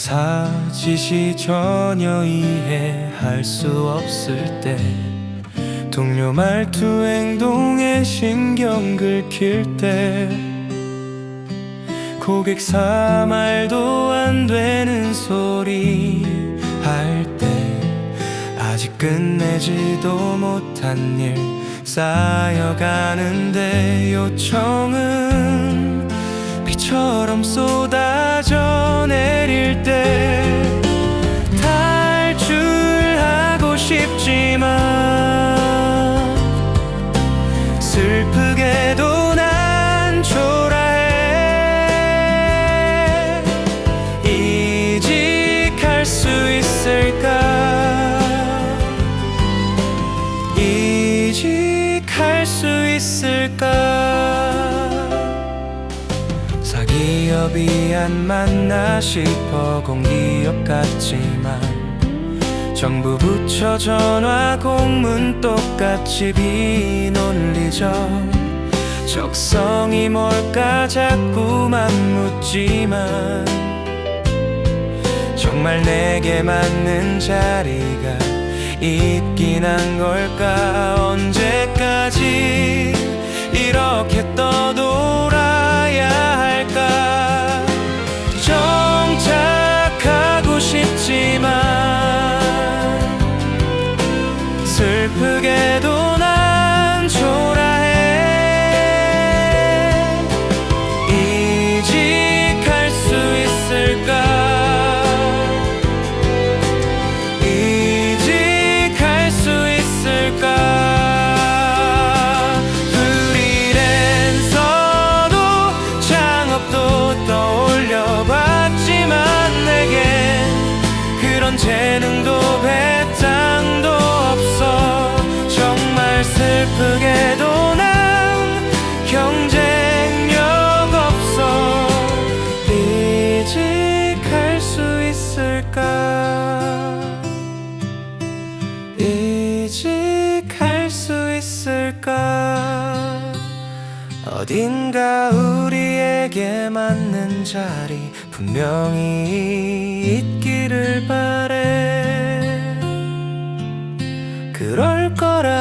상사짓이 전혀 이해할 수 없을 때 동료 말투 행동에 신경 긁힐 때 고객사 말도 안 되는 소리 할 때 아직 끝내지도 못한 일 쌓여가는데 요청은 비처럼 쏟아져 내 기업이 안 맞나 싶어 공기업 같지만 정부 부처 전화 공문 똑같이 비논리적 적성이 뭘까 자꾸만 묻지만 정말 내게 맞는 자리가 있긴 한 걸까 언제까지 슬프게도 난 초라해. 이직할 수 있을까? 이직할 수 있을까? 프리랜서도 창업도 떠올려봤지만 내겐 그런 재능도 배 슬프게도 난 경쟁력 없어. 이직할 수 있을까? 이직할 수 있을까? 어딘가 우리에게 맞는 자리 분명히 있기를 바래. 그럴 거라